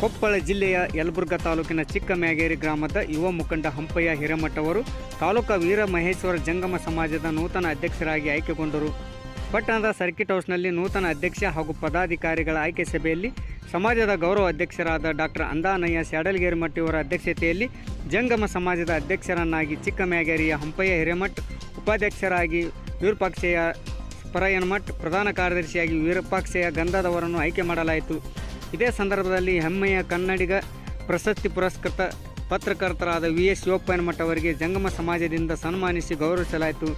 ಕೊಪ್ಪಳ ಜಿಲ್ಲೆಯ ಯಲಬುರ್ಗಾ ತಾಲೂಕಿನ ಚಿಕ್ಕಮ್ಯಾಗೇರಿ ಗ್ರಾಮದ ಯುವ ಮುಖಂಡ ಹಂಪಯ್ಯ ಹಿರೇಮಠ ಅವರು ತಾಲೂಕಾ ವೀರ ಮಹೇಶ್ವರ ಜಂಗಮ ಸಮಾಜದ ನೂತನ ಅಧ್ಯಕ್ಷರಾಗಿ ಆಯ್ಕೆಗೊಂಡರು. ಪಟ್ಟಣದ ಸರ್ಕಿಟ್ ಹೌಸ್ನಲ್ಲಿ ನೂತನ ಅಧ್ಯಕ್ಷ ಹಾಗೂ ಪದಾಧಿಕಾರಿಗಳ ಆಯ್ಕೆ ಸಭೆಯಲ್ಲಿ ಸಮಾಜದ ಗೌರವ ಅಧ್ಯಕ್ಷರಾದ ಡಾಕ್ಟರ್ ಅಂದಾನಯ್ಯ ಸ್ಯಾಡಲ್ಗೇರಿ ಮಟ್ಟಿಯವರ ಅಧ್ಯಕ್ಷತೆಯಲ್ಲಿ ಜಂಗಮ ಸಮಾಜದ ಅಧ್ಯಕ್ಷರನ್ನಾಗಿ ಚಿಕ್ಕಮ್ಯಾಗೇರಿಯ ಹಂಪಯ್ಯ ಹಿರೇಮಠ್, ಉಪಾಧ್ಯಕ್ಷರಾಗಿ ವಿರೂಪಾಕ್ಷಯ್ಯ ಪರಯನ್ಮಠ್ ಪ್ರಧಾನ ಕಾರ್ಯದರ್ಶಿಯಾಗಿ ವಿರೂಪಾಕ್ಷಯ್ಯ ಗಂಧದವರನ್ನು ಆಯ್ಕೆ ಮಾಡಲಾಯಿತು. ಇದೇ ಸಂದರ್ಭದಲ್ಲಿ ಹೆಮ್ಮೆಯ ಕನ್ನಡಿಗ, ಪ್ರಶಸ್ತಿ ಪುರಸ್ಕೃತ ಪತ್ರಕರ್ತರಾದ ವಿ ಎಸ್ ಶಿವಪ್ಪನಮಠ ಅವರಿಗೆ ಜಂಗಮ ಸಮಾಜದಿಂದ ಸನ್ಮಾನಿಸಿ ಗೌರವಿಸಲಾಯಿತು.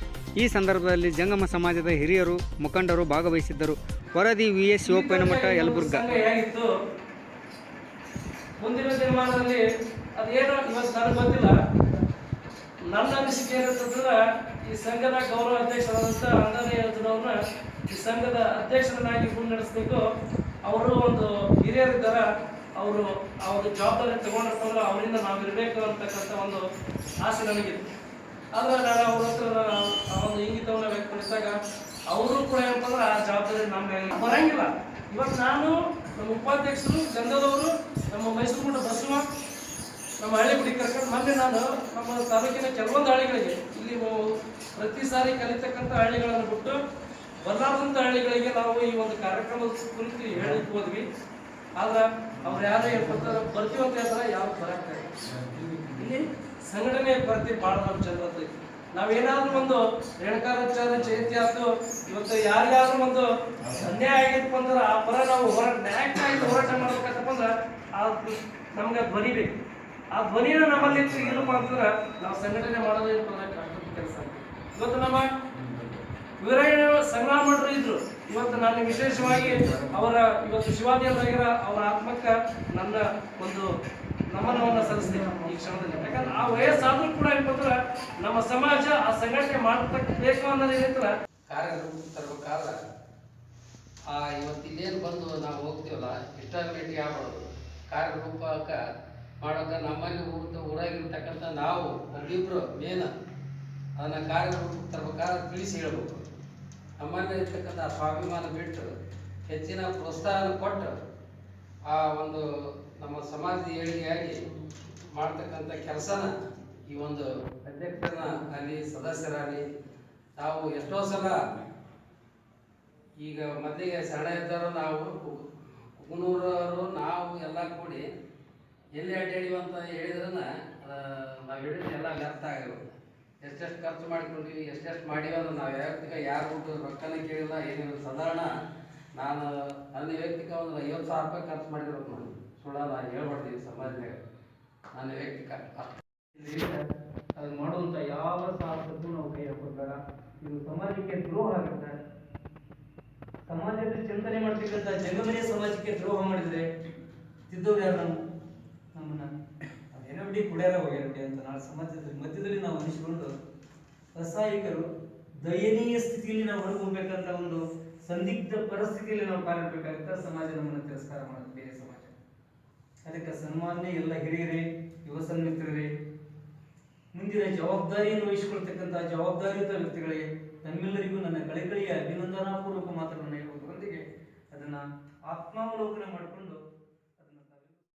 ಈ ಸಂದರ್ಭದಲ್ಲಿ ಜಂಗಮ ಸಮಾಜದ ಹಿರಿಯರು, ಮುಖಂಡರು ಭಾಗವಹಿಸಿದ್ದರು. ವರದಿ ವಿ ಎಸ್ ಶಿವಪ್ಪನಮಠ ಯಲಬುರ್ಗ ಮುಂದಿನ ದಿನಮಾನದಲ್ಲಿ ಅದೇನೋ ಇವತ್ತು ನನಗೆ ಗೊತ್ತಿಲ್ಲ. ನನ್ನ ಅನಿಸಿಕೆ ಏನಂತಂದ್ರೆ ಈ ಸಂಘದ ಗೌರವ ಅಧ್ಯಕ್ಷರಾದಂಥ ಅಂಗನೇ ಯೋಜನವ್ರನ್ನ ಈ ಸಂಘದ ಅಧ್ಯಕ್ಷರನ್ನಾಗಿ ಮುನ್ನಡೆಸಬೇಕು. ಅವರು ಒಂದು ಹಿರಿಯರಿದ್ದಾರ ಅವರು ಆ ಒಂದು ಜವಾಬ್ದಾರಿ ತಗೊಂಡಿರ್ತಾರಲ್ಲ ಅವರಿಂದ ನಾವು ಇರಬೇಕು ಅಂತಕ್ಕಂಥ ಒಂದು ಆಸೆ ನನಗಿತ್ತು ಆದ್ರೆ ನಾನು ಅವ್ರ ಹತ್ರ ಆ ಒಂದು ಇಂಗಿತವನ್ನ ವ್ಯಕ್ತಪಡಿಸಿದಾಗ ಅವರು ಕೂಡ ಏನಂತಂದ್ರೆ ಆ ಜವಾಬ್ದಾರಿ ನಮ್ಮ ಬರಂಗಿಲ್ಲ. ಇವತ್ತು ನಾನು ನಮ್ಮ ಉಪಾಧ್ಯಕ್ಷರು, ಗಂಧದವರು, ನಮ್ಮ ಮೈಸೂರು ಮಠ ಬಸವ, ನಮ್ಮ ಹಳ್ಳಿಗುಡಿ ಕರ್ಕೊಂಡು ಮೊನ್ನೆ ನಾನು ನಮ್ಮ ತಾಲೂಕಿನ ಕೆಲವೊಂದು ಹಳ್ಳಿಗಳಿಗೆ ಇಲ್ಲಿ ಪ್ರತಿ ಸಾರಿ ಕಲಿತಕ್ಕಂಥ ಹಳ್ಳಿಗಳನ್ನು ಬಿಟ್ಟು ಬರಲಾರ್ದಂಥ ಹಳ್ಳಿಗಳಿಗೆ ನಾವು ಈ ಒಂದು ಕಾರ್ಯಕ್ರಮದ ಕುರಿತು ಹೇಳಕ್ ಹೋದ್ವಿ. ಆದ್ರೆ ಅವ್ರು ಯಾರು ಹೇಳ್ಕೊತಾರ ಬರ್ತೀವಿ ಅಂತ ಹೇಳ್ತಾರೆ ಯಾರು ಇಲ್ಲಿ. ಸಂಘಟನೆ ಪ್ರತಿ ಭಾಳ ನಮ್ಮ ನಾವು ನಾವೇನಾದ್ರೂ ಒಂದು ರೇಣುಕಾರಾಚಾರ ಜಯಂತಿ ಆಯ್ತು ಇವತ್ತು ಯಾರ್ಯಾರು ಒಂದು ಅನ್ಯಾಯ ಆಗಿತ್ತು ಅಂದ್ರೆ ಆ ಪರ ನಾವು ಹೋರಾಟ, ನ್ಯಾಯಕ್ಕಾಗಿ ಹೋರಾಟ ಮಾಡ್ಬೇಕಂತಪ್ಪ ಅಂದ್ರೆ ಆ ನಮ್ಗೆ ಧ್ವನಿ ಬೇಕು. ಆ ಧ್ವನಿನ ನಮ್ಮಲ್ಲಿ ಇಲ್ಲ ಅಂತಂದ್ರೆ ನಾವು ಸಂಘಟನೆ ಮಾಡೋದು ಕೆಲಸ ಇವತ್ತು ನಮ್ಮ ವೀರಯ್ಯ ಸಂಗ್ರಾಮರು ಇದ್ರು. ಇವತ್ತು ನಾನು ವಿಶೇಷವಾಗಿ ಅವರ ಇವತ್ತು ಶಿವಾಜಿಯವರಾಗಿರ ಅವರ ಆತ್ಮಕ್ಕೆ ನನ್ನ ಒಂದು ನಮನವನ್ನು ಸಲ್ಲಿಸ್ತೇನೆ ಈ ಕ್ಷಣದಲ್ಲಿ. ಯಾಕಂದ್ರೆ ಆ ವಯಸ್ಸಾದ್ರೂ ಕೂಡ ಏನಂದ್ರೆ ನಮ್ಮ ಸಮಾಜ ಆ ಸಂಘಟನೆ ಮಾಡಬೇಕು ಅನ್ನೋದು ಏನಂದ್ರೆ ಕಾರ್ಯಕ್ರಮ ತರಬೇಕಾದ ಆ, ಇವತ್ತು ಇಲ್ಲೇನು ಬಂದು ನಾವು ಹೋಗ್ತೀವಲ್ಲ ಇಷ್ಟಾಗ್ಲಿಟಿ ಆಗ್ಬಾರ್ದು ಕಾರ್ಯರೂಪಕ ಮಾಡೋಕೆ ನಮ್ಮಲ್ಲಿ ಊರಾಗಿರ್ತಕ್ಕಂಥ ನಾವು ಒಬ್ಬಿಬ್ರು ಮೇನ, ಅದನ್ನ ಕಾರ್ಯರೂಪ ತರಬೇಕಾದ್ರೆ ತಿಳಿಸಿ ಹೇಳ್ಬೇಕು. ನಮ್ಮಲ್ಲಿ ಇರ್ತಕ್ಕಂಥ ಸ್ವಾಭಿಮಾನ ಬಿಟ್ಟು ಹೆಚ್ಚಿನ ಪ್ರೋತ್ಸಾಹ ಕೊಟ್ಟು ಆ ಒಂದು ನಮ್ಮ ಸಮಾಜದ ಏಳಿಗೆಯಾಗಿ ಮಾಡ್ತಕ್ಕಂಥ ಕೆಲಸನ ಈ ಒಂದು ಅಧ್ಯಕ್ಷರನ್ನ ಆಗಲಿ, ಸದಸ್ಯರಾಗಲಿ, ನಾವು ಎಷ್ಟೋ ಸಲ ಈಗ ಮೊದಲಿಗೆ ಸಣ್ಣ ಇದ್ದರು ನಾವು ಕುಗ್ನೂರವರು ನಾವು ಎಲ್ಲ ಕೂಡಿ ಎಲ್ಲಿ ಅಡ್ಡಾಡಿವಂತ ಹೇಳಿದ್ರನ್ನ ನಾವು ಹೇಳಿದ್ರೆ ಎಲ್ಲ ವ್ಯರ್ಥ ಆಗಿರೋದು. ಎಷ್ಟೆಷ್ಟು ಖರ್ಚು ಮಾಡಿಕೊಂಡಿವಿ ಎಷ್ಟೆಷ್ಟು ಮಾಡಿವೆ ಅಂದ್ರೆ ನಾವು ವೈಯಕ್ತಿಕ ಯಾರು ಉಂಟು ರೊಕ್ಕನ ಕೇಳಿಲ್ಲ. ಏನಿಲ್ಲ, ಸಾಧಾರಣ ನಾನು ನನ್ನ ವೈಯಕ್ತಿಕ ಒಂದು ಐವತ್ತು ಸಾವಿರ ರೂಪಾಯಿ ಖರ್ಚು ಮಾಡಿರೋದು ನಾನು. ಸುಳ್ಳ ನಾನು ಹೇಳ್ಬಾರ್ದು ಸಮಾಜದಾಗ ನನ್ನ ವೈಯಕ್ತಿಕ ಅದು ಮಾಡುವಂತ ಯಾವ ಸಾಹಸಕ್ಕೂ ನಾವು ಕೈ ಹಾಕೋಬೇಡ ಇದು ಸಮಾಜಕ್ಕೆ ದ್ರೋಹ ಆಗುತ್ತೆ. ಸಮಾಜದಲ್ಲಿ ಚಿಂತನೆ ಮಾಡ್ತಕ್ಕಂಥ ಜಗಮನೆ ಸಮಾಜಕ್ಕೆ ದ್ರೋಹ ಮಾಡಿದರೆ ತಿದ್ದವ್ರು ಯಾರು ನಾವು ಅದೇನೋ ಕುಡಿಯರ ಅಂತ ನಾಳೆ ಸಮಾಜದ ಮಧ್ಯದಲ್ಲಿ ನಾವು ಅನಿಸಿಕೊಂಡು ರಸಾಯಿಕರು ದಯನೀಯ ಸ್ಥಿತಿಯಲ್ಲಿ ನಾವು ಹೊರಗೋಗ್ಬೇಕಂತ ಒಂದು ಸಂದಿಗ್ಧ ಪರಿಸ್ಥಿತಿಯಲ್ಲಿ ನಾವು ಕಾಲಿಡಬೇಕಾಗುತ್ತೆ ಸಮಾಜ ನಮ್ಮನ್ನು ತಿರಸ್ಕಾರ ಮಾಡೋದು ಬೇರೆ ಸಮಾಜ. ಅದಕ್ಕೆ ಸನ್ಮಾನ್ಯ ಎಲ್ಲ ಹಿರಿಯರೇ, ಯುವ ಸನ್ಮಿತ್ರರೇ, ಮುಂದಿನ ಜವಾಬ್ದಾರಿಯನ್ನು ವಹಿಸಿಕೊಳ್ತಕ್ಕಂಥ ಜವಾಬ್ದಾರಿಯುತ ವ್ಯಕ್ತಿಗಳಿಗೆ ನಮ್ಮೆಲ್ಲರಿಗೂ ನನ್ನ ಕಳೆಕಳಿಯ ಅಭಿನಂದನಾಪೂರ್ವಕ ಮಾತುಗಳನ್ನು ಹೇಳುವುದರೊಂದಿಗೆ ಅದನ್ನ ಆತ್ಮಾವಲೋಕನ ಮಾಡಿಕೊಂಡು